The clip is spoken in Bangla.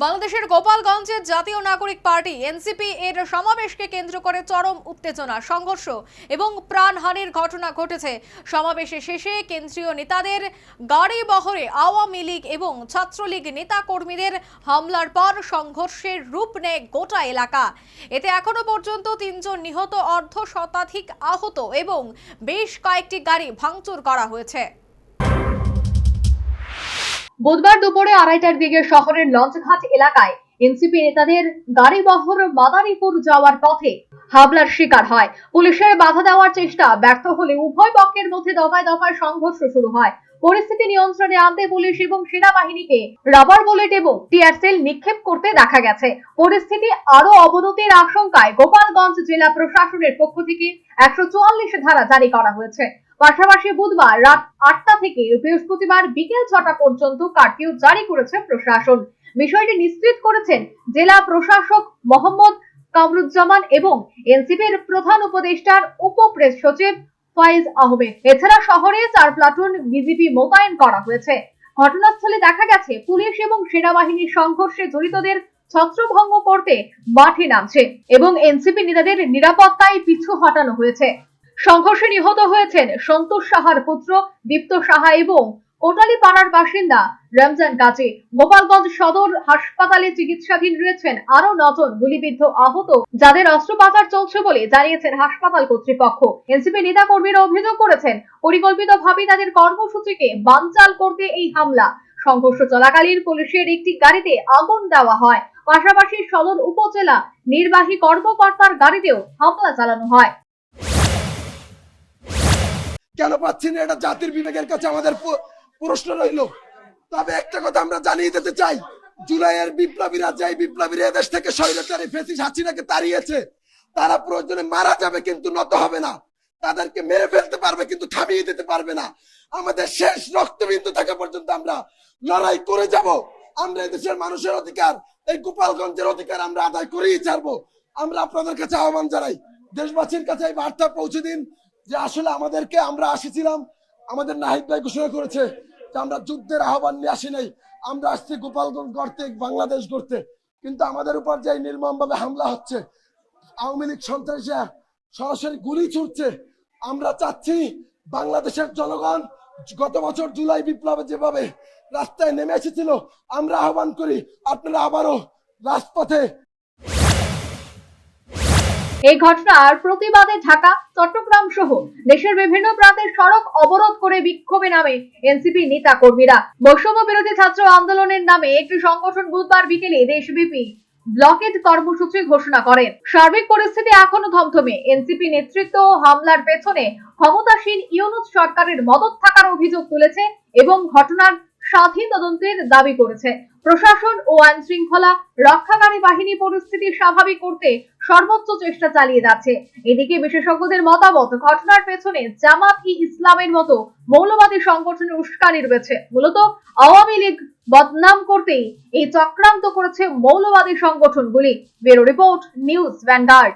বাংলাদেশের গোপালগঞ্জের জাতীয় নাগরিক পার্টি, এনসিপি এর সমাবেশকে কেন্দ্র করে চরম উত্তেজনা, সংঘর্ষ এবং প্রাণহানির ঘটনা ঘটেছে। সমাবেশে শেষে কেন্দ্রীয় নেতাদের গাড়ি বহরে আওয়ামী লীগ এবং ছাত্রলীগ নেতা কর্মীদের হামলার পর সংঘর্ষের রূপ নেয় গোটা এলাকা। এতে এখনও পর্যন্ত তিনজন নিহত, অর্ধ শতাধিক আহত এবং বেশ কয়েকটি গাড়ি ভাঙচুর করা হয়েছে। বুধবার দুপুরে আড়াইটার দিকে শহরের লঞ্চঘাট এলাকায় এনসিপি নেতাদের গাড়ি বহর মাদারীপুর যাওয়ার পথে হাবলার শিকার হয়। পুলিশের বাধা দেওয়ার চেষ্টা ব্যর্থ হলে উভয় পক্ষের মধ্যে দফায় দফায় সংঘর্ষ শুরু হয়। পরিস্থিতি নিয়ন্ত্রণে আনতে পুলিশ এবং সেনাবাহিনীকে রাবার বুলেট এবং টিয়ার সেল নিক্ষেপ করতে দেখা গেছে। পরিস্থিতি আরও অবনতির আশঙ্কায় গোপালগঞ্জ জেলা প্রশাসনের পক্ষ থেকে একশো চুয়াল্লিশ ধারা জারি করা হয়েছে। পাশাপাশি বুধবার রাত আটটা থেকে বৃহস্পতিবার বিকেল ছটা পর্যন্ত কারফিউ জারি করেছে প্রশাসন। বিষয়টি নিশ্চিত করেছেন জেলা প্রশাসক মোহাম্মদ কামরুজ্জামান এবং এনসিপির প্রধান উপদেষ্টার উপ প্রেস সচিব ফয়েজ আহমেদ। এছাড়া শহরে চার প্লাটুন বিজিপি মোতায়েন করা হয়েছে। ঘটনাস্থলে দেখা গেছে, পুলিশ এবং সেনাবাহিনীর সংঘর্ষে জড়িতদের ছত্রভঙ্গ করতে মাঠে নামছে এবং এনসিপি নেতাদের নিরাপত্তায় পিছু হটানো হয়েছে। সংঘর্ষে নিহত হয়েছেন সন্তোষ সাহার পুত্র, দীপ্ত সাহা এবং কোটালী পাড়ার বাসিন্দা রমজান কাজী। গোপালগঞ্জ সদর হাসপাতালে চিকিৎসাধীন রয়েছেন আরও নজন গুলিবিদ্ধ আহত, যাদের অস্ত্রোপচার চলছে বলে জানিয়েছেন হাসপাতাল কর্তৃপক্ষ। এনসিপি নেতা কর্মীরা অভিযোগ করেছেন পরিকল্পিতভাবে তাদের কর্মসূচিকে বানচাল করতে এই হামলা। সংঘর্ষ চলাকালীন পুলিশের একটি গাড়িতে আগুন দেওয়া হয়। পাশাপাশি সদর উপজেলা নির্বাহী কর্মকর্তার গাড়িতেও হামলা চালানো হয়। কেন পাচ্ছি না? এটা জাতির বিবেকের কাছে আমাদের প্রশ্ন রইল, তবে একটা কথা আমরা জানিয়ে দিতে চাই, জুলাইয়ের বিপ্লবীরা যাই বিপ্লবীরা এদেশ থেকে স্বৈরাচারী ফেসিস হাসিনাকে তাড়িয়েছে, তারা প্রয়োজনে মারা যাবে কিন্তু নত হবে না। তাদেরকে মেরে ফেলতে পারবে কিন্তু থামিয়ে দিতে পারবে না। আমাদের শেষ রক্তবিন্দু থাকা পর্যন্ত আমরা লড়াই করে যাব। আমরা এদেশের মানুষের অধিকার, এই গোপালগঞ্জের অধিকার আমরা আদায় করেই ছাড়বো। আমরা আপনাদের কাছে আহ্বান জানাই, দেশবাসীর কাছে এই বার্তা পৌঁছে দিন যে আসলে আমাদেরকে আমরা আসেছিলাম, আমাদের নাহিদ ভাই ঘোষণা করেছে আমরা যুদ্ধের আহ্বান নিয়ে আসি নাই। আমরা আসছি গোপালগঞ্জ গড়তে বাংলাদেশ গড়তে কিন্তু আমাদের উপর যে নির্মম ভাবে হামলা হচ্ছে, আওয়ামী লীগ সন্ত্রাসীরা সরাসরি গুলি ছুটছে আমরা চাচ্ছি বাংলাদেশের জনগণ গত বছর জুলাই বিপ্লবে যেভাবে রাস্তায় নেমে এসেছিল, আমরা আহ্বান করি, আপনারা আবারও রাজপথে এই ঘটনার প্রতিবাদে ঢাকা, চট্টগ্রাম সহ দেশের বিভিন্ন প্রান্তের সড়ক অবরোধ করে বিক্ষোভে নামে এনসিপি নেতা কর্মীরা। বৈষম্য বিরোধী ছাত্র আন্দোলনের নামে একটি সংগঠন বুধবার বিকেলে দেশব্যাপী ব্লকেড কর্মসূচি ঘোষণা করেন। সার্বিক পরিস্থিতি এখনও থমথমে এনসিপি নেতৃত্ব হামলার পেছনে ক্ষমতাসীন ইউনুস সরকারের মদত থাকার অভিযোগ তুলেছে এবং ঘটনার স্বাধীন তদন্তের দাবি করেছে। প্রশাসন ও আইন শৃঙ্খলা রক্ষাকারী বাহিনী পরিস্থিতি স্বাভাবিক করতে সর্বোচ্চ চেষ্টা চালিয়ে যাচ্ছে। এদিকে বিশেষজ্ঞদের মতামত, ঘটনার পেছনে জামাত ই ইসলামের মতো মৌলবাদী সংগঠনের উস্কানি রয়েছে। মূলত আওয়ামী লীগ বদনাম করতেই এই চক্রান্ত করেছে মৌলবাদী সংগঠনগুলি। Bureau report, news Vanguard.